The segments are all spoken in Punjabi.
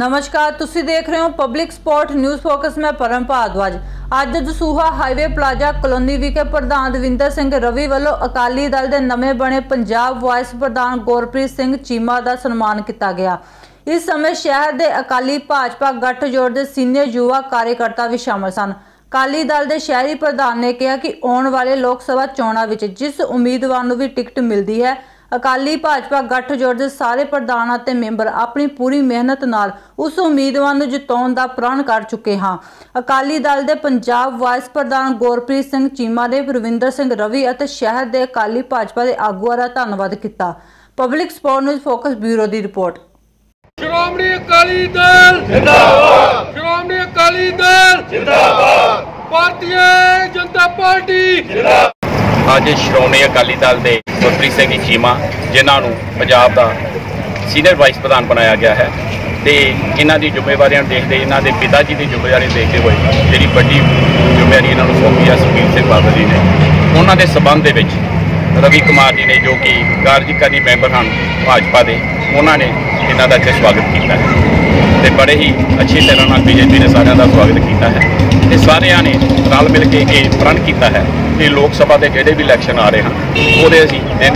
ਨਮਸਕਾਰ, ਤੁਸੀਂ ਦੇਖ ਰਹੇ ਹੋ ਪਬਲਿਕ ਸਪੋਰਟ ਨਿਊਜ਼ ਫੋਕਸ ਮੈਂ ਪਰਮ ਭਾਰਦਵਾਜ ਅੱਜ ਦਸੂਹਾ ਹਾਈਵੇ ਪਲਾਜ਼ਾ ਕਲੋਨੀ ਵਿਖੇ ਪ੍ਰਧਾਨ ਦਵਿੰਦਰ ਸਿੰਘ ਰਵੀ ਵੱਲੋਂ ਅਕਾਲੀ ਦਲ ਦੇ ਨਵੇਂ ਬਣੇ ਪੰਜਾਬ ਵਾਇਸ ਪ੍ਰਧਾਨ ਗੁਰਪ੍ਰੀਤ ਸਿੰਘ ਚੀਮਾ ਦਾ ਸਨਮਾਨ ਕੀਤਾ ਗਿਆ। ਇਸ ਸਮੇਂ ਸ਼ਹਿਰ ਦੇ ਅਕਾਲੀ ਭਾਜਪਾ ਗੱਠਜੋੜ ਦੇ ਸੀਨੀਅਰ ਯੁਵਾ ਕਾਰਜਕਰਤਾ ਵੀ ਸ਼ਾਮਲ ਸਨ। ਅਕਾਲੀ ਦਲ ਦੇ ਸ਼ਹਿਰੀ ਪ੍ਰਧਾਨ ਨੇ ਕਿਹਾ ਕਿ ਆਉਣ ਵਾਲੇ ਲੋਕ ਸਭਾ ਚੋਣਾਂ ਵਿੱਚ ਜਿਸ ਉਮੀਦਵਾਰ ਨੂੰ ਵੀ ਟਿਕਟ ਮਿਲਦੀ ਹੈ ਅਕਾਲੀ ਭਾਜਪਾ ਗੱਠਜੋੜ ਦੇ ਸਾਰੇ ਪ੍ਰਧਾਨ ਅਤੇ ਮੈਂਬਰ ਆਪਣੀ ਪੂਰੀ ਮਿਹਨਤ ਨਾਲ ਉਸ ਉਮੀਦਵਾਰ ਨੂੰ ਜਿਤਾਉਣ ਦਾ ਪ੍ਰਣ ਕਰ ਚੁੱਕੇ ਹਾਂ। ਅਕਾਲੀ ਦਲ ਦੇ ਪੰਜਾਬ ਵਾਇਸ ਪ੍ਰਧਾਨ ਗੁਰਪ੍ਰੀਤ ਸਿੰਘ ਚੀਮਾ ਨੇ ਪ੍ਰਵਿੰਦਰ ਸਿੰਘ ਰਵੀ ਅਤੇ ਸ਼ਹਿਰ ਦੇ ਅਕਾਲੀ ਭਾਜਪਾ ਦੇ ਆਗੂਆਂ ਦਾ ਧੰਨਵਾਦ ਕੀਤਾ। Public support news focus bureau ਦੀ ਰਿਪੋਰਟ। ਸ਼੍ਰੋਮਣੀ ਅਕਾਲੀ ਦਲ ਜਿੰਦਾਬਾਦ। ਸ਼੍ਰੋਮਣੀ ਅਕਾਲੀ ਦਲ ਜਿੰਦਾਬਾਦ। ਭਾਰਤੀ ਜਨਤਾ ਪਾਰਟੀ ਅੱਜ ਸ਼੍ਰੋਮਣੀ ਅਕਾਲੀ ਦਲ ਦੇ ਗੁਰਪ੍ਰੀਤ ਸਿੰਘ ਚੀਮਾ, ਜਿਨ੍ਹਾਂ ਨੂੰ ਪੰਜਾਬ ਦਾ ਸੀਨੀਅਰ ਵਾਈਸ ਪ੍ਰਧਾਨ ਬਣਾਇਆ ਗਿਆ ਹੈ ਤੇ ਇਹਨਾਂ ਦੀ ਜ਼ਿੰਮੇਵਾਰੀਆਂ ਨੂੰ ਦੇਖਦੇ ਇਹਨਾਂ ਦੇ ਪਿਤਾ ਜੀ ਦੀ ਜ਼ਿੰਮੇਵਾਰੀ ਨੂੰ ਦੇਖਦੇ ਹੋਏ ਜਿਹੜੀ ਵੱਡੀ ਜ਼ਿੰਮੇਵਾਰੀ ਇਹਨਾਂ ਨੂੰ ਸੌਂਪੀ ਆ ਸੁਖਬੀਰ ਸਿੰਘ ਬਾਦਲ ਜੀ ਨੇ। ਉਹਨਾਂ ਦੇ ਸਬੰਧ ਦੇ ਵਿੱਚ ਰਵੀ ਕੁਮਾਰ ਜੀ ਨੇ ਜੋ ਕਿ ਕਾਰਜਕਾਰੀ ਮੈਂਬਰ ਹਨ ਭਾਜਪਾ ਦੇ, ਉਹਨਾਂ ਨੇ ਇਹਨਾਂ ਦਾ ਇੱਥੇ ਸਵਾਗਤ ਕੀਤਾ ਹੈ ਤੇ ਬੜੇ ਹੀ ਅੱਛੀ ਤਰ੍ਹਾਂ ਨਾਲ ਬੀਜੇਪੀ ਨੇ ਸਾਰਿਆਂ ਦਾ ਸਵਾਗਤ ਕੀਤਾ ਹੈ ਤੇ ਸਾਰਿਆਂ ਨੇ ਰਲ ਮਿਲ ਕੇ ਇਹ ਪ੍ਰਣ ਕੀਤਾ ਹੈ। ਕਿ ਲੋਕ ਸਭਾ ਦੇ ਜਿਹੜੇ ਵੀ ਇਲੈਕਸ਼ਨ ਆ ਰਹੇ ਹਨ, ਉਹਦੇ ਅਸੀਂ ਦਿਨ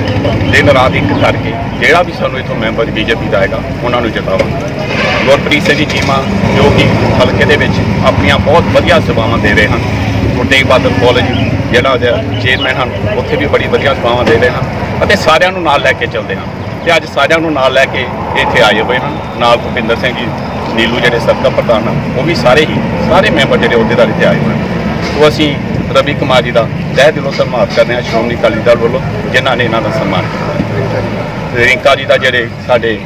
ਦਿਨ ਰਾਤ ਇੱਕ ਕਰਕੇ ਜਿਹੜਾ ਵੀ ਸਾਨੂੰ ਇਥੋਂ ਮੈਂਬਰ ਬੀਜੇਪੀ ਦਾ ਆਏਗਾ ਉਹਨਾਂ ਨੂੰ ਜਿਤਾਵਾਂਗੇ। ਗੁਰਪ੍ਰੀਤ ਸਿੰਘ ਜੀ ਚੀਮਾ, ਜੋ ਕਿ ਹਲਕੇ ਦੇ ਵਿੱਚ ਆਪਣੀਆਂ ਬਹੁਤ ਵਧੀਆ ਸੇਵਾਵਾਂ ਦੇ ਰਹੇ ਹਨ ਗੁਰੂ ਤੇਗ ਬਹਾਦਰ ਕਾਲਜ ਜਿਹੜਾ ਉਹਦੇ ਚੇਅਰਮੈਨ ਹਨ, ਉੱਥੇ ਵੀ ਬੜੀ ਵਧੀਆ ਸੇਵਾਵਾਂ ਦੇ ਰਹੇ ਹਨ ਅਤੇ ਸਾਰਿਆਂ ਨੂੰ ਨਾਲ ਲੈ ਕੇ ਚੱਲਦੇ ਹਨ। ਤੇ ਅੱਜ ਸਾਰਿਆਂ ਨੂੰ ਨਾਲ ਲੈ ਕੇ ਇੱਥੇ ਆਏ ਹੋਏ ਹਨ, ਨਾਲ ਭੁਪਿੰਦਰ ਸਿੰਘ ਜੀ, ਨੀਲੂ ਜਿਹੜੇ ਸਰਕਲ ਪ੍ਰਧਾਨ ਹਨ, ਉਹ ਵੀ ਸਾਰੇ ਹੀ, ਸਾਰੇ ਮੈਂਬਰ ਜਿਹੜੇ ਅਹੁਦੇਦਾਰ ਇੱਥੇ ਆਏ ਹੋਏ ਹਨ। ਉਹ ਅਸੀਂ ਰਵੀ ਕੁਮਾਰ ਜੀ ਦਾ ਤਹਿ ਦਿਲੋਂ ਸਨਮਾਨ ਕਰਦੇ ਹਾਂ ਸ਼੍ਰੋਮਣੀ ਅਕਾਲੀ ਦਲ ਵੱਲੋਂ ਜਿਨ੍ਹਾਂ ਨੇ ਇਹਨਾਂ ਦਾ ਸਨਮਾਨ ਕੀਤਾ। ਰਿੰਕਾ ਜੀ ਦਾ ਜਿਹੜੇ ਸਾਡੇ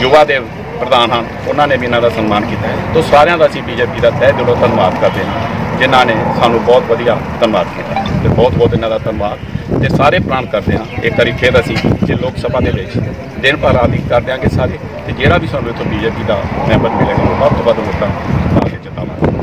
ਯੁਵਾ ਦੇ ਪ੍ਰਧਾਨ ਹਨ ਉਹਨਾਂ ਨੇ ਵੀ ਇਹਨਾਂ ਦਾ ਸਨਮਾਨ ਕੀਤਾ ਹੈ। ਤੋਂ ਸਾਰਿਆਂ ਦਾ ਅਸੀਂ ਬੀਜੇਪੀ ਦਾ ਤਹਿ ਦਿਲੋਂ ਧੰਨਵਾਦ ਕਰਦੇ ਹਾਂ ਜਿਨ੍ਹਾਂ ਨੇ ਸਾਨੂੰ ਬਹੁਤ ਵਧੀਆ ਧੰਨਵਾਦ ਕੀਤਾ ਤੇ ਬਹੁਤ ਬਹੁਤ ਇਹਨਾਂ ਦਾ ਧੰਨਵਾਦ। ਤੇ ਸਾਰੇ ਪ੍ਰਾਣ ਕਰਦੇ ਹਾਂ। ਇੱਕ ਵਾਰੀ ਫਿਰ ਅਸੀਂ ਜੇ ਲੋਕ ਸਭਾ ਦੇ ਵਿੱਚ ਦਿਨ ਭਰ ਆਦਿ ਕਰ ਦਿਆਂਗੇ ਸਾਰੇ ਤੇ ਜਿਹੜਾ ਵੀ ਸਾਨੂੰ ਇੱਥੋਂ ਬੀਜੇਪੀ ਦਾ ਮੈਂਬਰ ਮਿਲੇਗਾ ਉਹ ਵੱਧ ਤੋਂ ਵੱਧ ਵੋਟਾਂ ਪਾ ਕੇ ਜਿਤਾਵਾਂਗੇ।